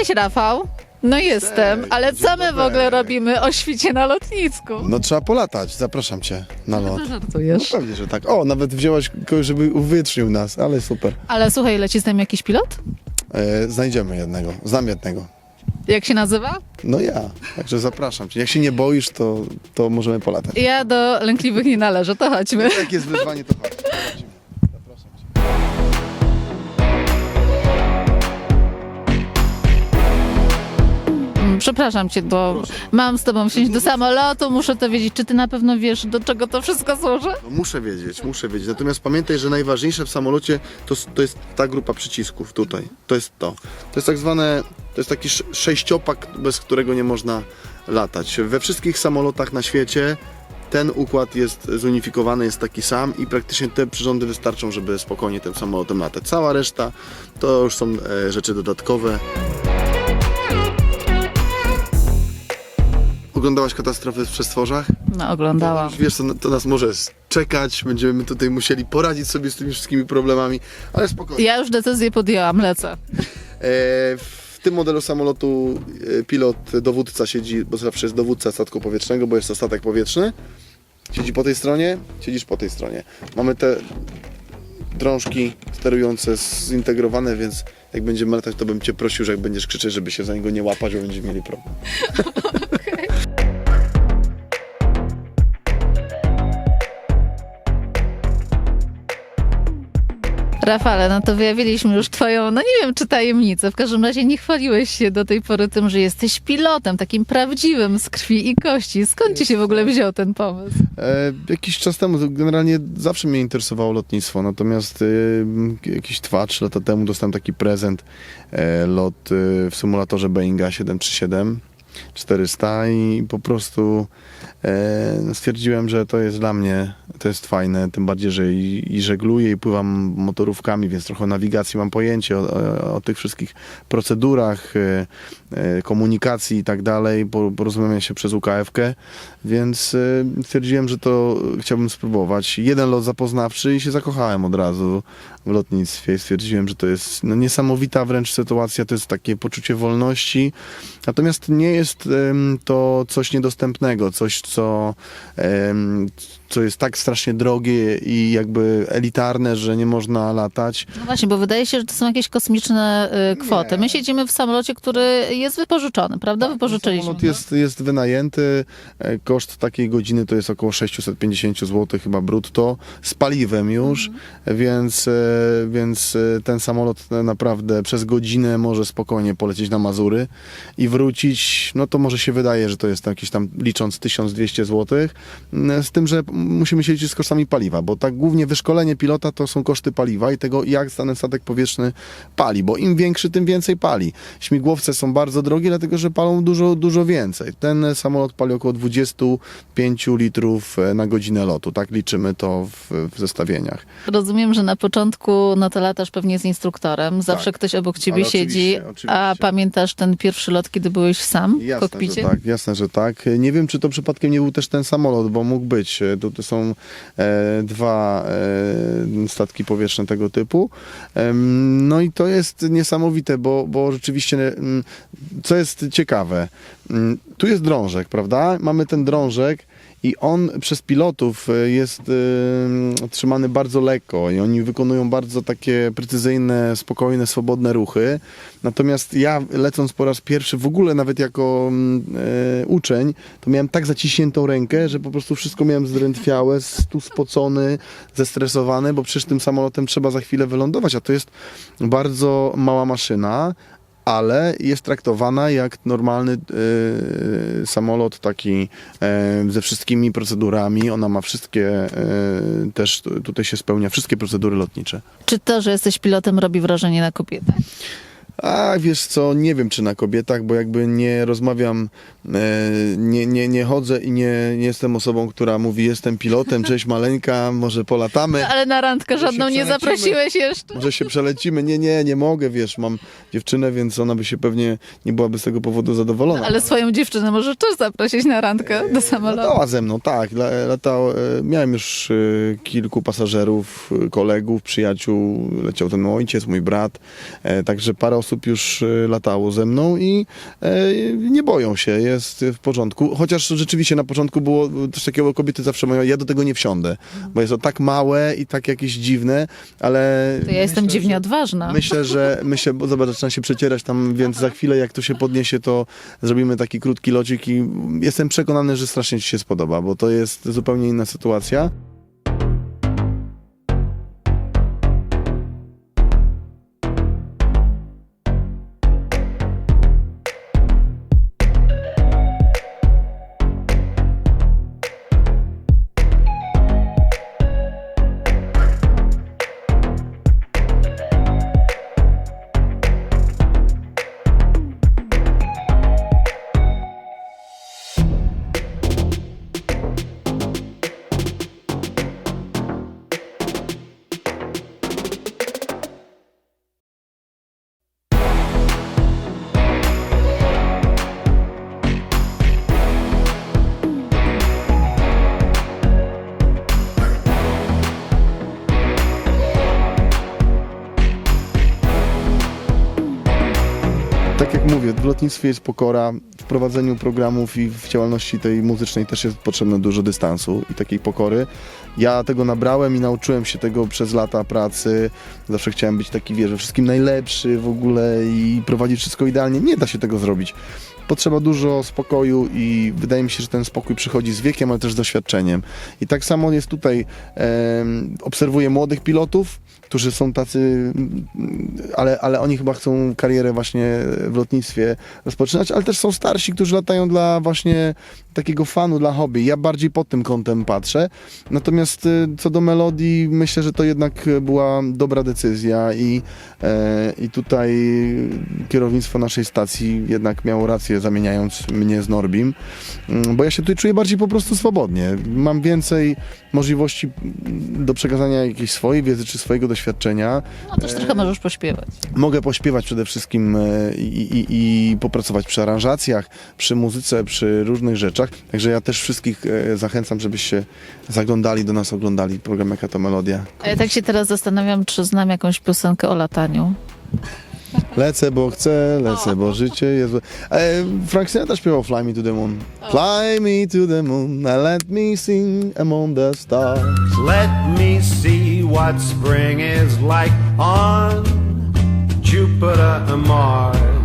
Cześć Rafał. No jestem, Cześć, ale co my w ogóle robimy o świcie na lotnisku? No trzeba polatać, zapraszam cię na lot. To No żartujesz. pewnie, że tak. O, nawet wzięłaś kogoś, żeby uwytrzył nas, ale super. Ale słuchaj, leci z nami jakiś pilot? E, znajdziemy jednego, znam jednego. Jak się nazywa? No ja, także zapraszam cię. Jak się nie boisz, to, to możemy polatać. Ja do lękliwych nie należę, to chodźmy. Jak jest wyzwanie, to chodź. Przepraszam cię, bo Proszę. mam z tobą wsiąść do samolotu, muszę to wiedzieć. Czy ty na pewno wiesz, do czego to wszystko służy? No, muszę wiedzieć, muszę wiedzieć. Natomiast pamiętaj, że najważniejsze w samolocie to, to jest ta grupa przycisków tutaj. To jest to. To jest tak zwane, to jest taki sz- sześciopak, bez którego nie można latać. We wszystkich samolotach na świecie ten układ jest zunifikowany, jest taki sam i praktycznie te przyrządy wystarczą, żeby spokojnie tym samolotem latać. Cała reszta to już są e, rzeczy dodatkowe. Oglądałaś katastrofy w przestworzach? No, oglądałam. Wiesz, to, to nas może czekać, będziemy tutaj musieli poradzić sobie z tymi wszystkimi problemami, ale spokojnie. Ja już decyzję podjęłam, lecę. E, w tym modelu samolotu e, pilot, dowódca siedzi, bo zawsze jest dowódca statku powietrznego, bo jest to statek powietrzny. Siedzi po tej stronie, siedzisz po tej stronie. Mamy te drążki sterujące zintegrowane, więc jak będziemy latać, to bym Cię prosił, że jak będziesz krzyczeć, żeby się za niego nie łapać, bo będziemy mieli problem. Rafale, no to wyjawiliśmy już twoją, no nie wiem czy tajemnicę, w każdym razie nie chwaliłeś się do tej pory tym, że jesteś pilotem, takim prawdziwym z krwi i kości. Skąd ci się w ogóle wziął ten pomysł? E, jakiś czas temu, generalnie zawsze mnie interesowało lotnictwo, natomiast e, jakieś 2-3 lata temu dostałem taki prezent, e, lot e, w symulatorze Boeinga 737 400 i po prostu e, stwierdziłem, że to jest dla mnie, to jest fajne, tym bardziej, że i, i żegluję i pływam motorówkami, więc trochę nawigacji mam pojęcie, o, o, o tych wszystkich procedurach, e, e, komunikacji i tak dalej, po- porozumiałem się przez UKF-kę, więc e, stwierdziłem, że to chciałbym spróbować. Jeden lot zapoznawczy i się zakochałem od razu w lotnictwie i stwierdziłem, że to jest no, niesamowita wręcz sytuacja, to jest takie poczucie wolności, natomiast nie jest to coś niedostępnego, coś co, co jest tak strasznie drogie i jakby elitarne, że nie można latać. No właśnie, bo wydaje się, że to są jakieś kosmiczne y, kwoty. My siedzimy w samolocie, który jest wypożyczony, prawda? Wypożyczyliśmy. Samolot jest, jest wynajęty, e, koszt takiej godziny to jest około 650 zł chyba brutto, z paliwem już, więc, e, więc e, ten samolot naprawdę przez godzinę może spokojnie polecieć na Mazury i wrócić, no to może się wydaje, że to jest jakieś tam licząc 1200 zł, z tym, że musimy się liczyć z kosztami paliwa, bo tak głównie wyszkolenie pilota to są koszty paliwa i tego jak dany statek powietrzny pali, bo im większy, tym więcej pali. Śmigłowce są bardzo drogie, dlatego że palą dużo, dużo więcej. Ten samolot pali około 25 litrów e, na godzinę lotu. Tak liczymy to w, w zestawieniach. Rozumiem, że na początku no to latasz pewnie z instruktorem, zawsze ktoś obok ciebie siedzi. oczywiście, oczywiście. A pamiętasz ten pierwszy lot, kiedy byłeś sam w Jasne, kokpicie? że tak, jasne, że tak. Nie wiem, czy to przypadkiem nie był też ten samolot, bo mógł być. E, Tu są e, dwa e, statki powietrzne tego typu. No i to jest niesamowite, bo, bo rzeczywiście, mm, co jest ciekawe, tu jest drążek, prawda? Mamy ten drążek i on przez pilotów e, jest e, trzymany bardzo lekko i oni wykonują bardzo takie precyzyjne, spokojne, swobodne ruchy. Natomiast ja lecąc po raz pierwszy, w ogóle nawet jako mm, e, uczeń, to miałem tak zaciśniętą rękę, że po prostu wszystko miałem zdrętwiałe, tu spocony, zestresowany, bo przecież tym samolotem trzeba za chwilę wylądować, a to jest bardzo mała maszyna, ale jest traktowana jak normalny e, samolot taki e, ze wszystkimi procedurami. Ona ma wszystkie, e, też tu- tutaj się spełnia wszystkie procedury lotnicze. Czy to, że jesteś pilotem robi wrażenie na kobietę? A wiesz co, nie wiem czy na kobietach, bo jakby nie rozmawiam, e, nie, nie, nie chodzę i nie, nie jestem osobą, która mówi jestem pilotem, cześć maleńka, może polatamy. No, ale na randkę żadną nie zaprosiłeś jeszcze. Może się przelecimy. Nie, nie, nie mogę, wiesz, mam dziewczynę, więc ona by się pewnie nie byłaby z tego powodu zadowolona. Ale swoją dziewczynę możesz też zaprosić na randkę do samolotu. Latała ze mną, tak. La, latał, e, miałem już e, kilku pasażerów, e, kolegów, przyjaciół. Leciał ten mój ojciec, mój brat. E, Także parę osób osób już e, latało ze mną i e, nie boją się, jest w porządku. Chociaż rzeczywiście na początku było coś takiego, kobiety zawsze mówią, ja do tego nie wsiądę, bo jest to tak małe i tak jakieś dziwne, ale... To ja jestem myślę, dziwnie że- odważna. Myślę, że myślę, bo zobacz, zaczyna się przecierać tam, więc za chwilę jak to się podniesie, to zrobimy taki krótki locik i jestem przekonany, że strasznie Ci się spodoba, bo to jest zupełnie inna sytuacja. W lotnictwie jest pokora, w prowadzeniu programów i w działalności tej muzycznej też jest potrzebne dużo dystansu i takiej pokory. Ja tego nabrałem i nauczyłem się tego przez lata pracy. Zawsze chciałem być taki, wiesz, wszystkim najlepszy w ogóle i prowadzić wszystko idealnie. Nie da się tego zrobić. Potrzeba dużo spokoju i wydaje mi się, że ten spokój przychodzi z wiekiem, ale też z doświadczeniem. I tak samo jest tutaj. obserwuję młodych pilotów, którzy są tacy, ale, ale oni chyba chcą karierę właśnie w lotnictwie rozpoczynać, ale też są starsi, którzy latają dla właśnie takiego fanu, dla hobby. Ja bardziej pod tym kątem patrzę. Natomiast y, co do melodii, myślę, że to jednak była dobra decyzja i, e, i tutaj kierownictwo naszej stacji jednak miało rację, zamieniając mnie z Norbim, Mm, bo ja się tutaj czuję bardziej po prostu swobodnie. Mam więcej możliwości mm, do przekazania jakiejś swojej wiedzy czy swojego doświadczenia. No też trochę możesz pośpiewać. Mogę pośpiewać przede wszystkim e, i, i, i popracować przy aranżacjach, przy muzyce, przy różnych rzeczach. Także ja też wszystkich e, zachęcam, żebyście zaglądali do nas, oglądali program Jaka to Melodia. A ja tak się teraz zastanawiam, czy znam jakąś piosenkę o lataniu. Lecę, bo chcę, lecę, bo życie jest... E, Frank Sinatra śpiewał Fly Me to the Moon. Fly me to the moon and let me sing among the stars. Let me see what spring is like on Jupiter and Mars.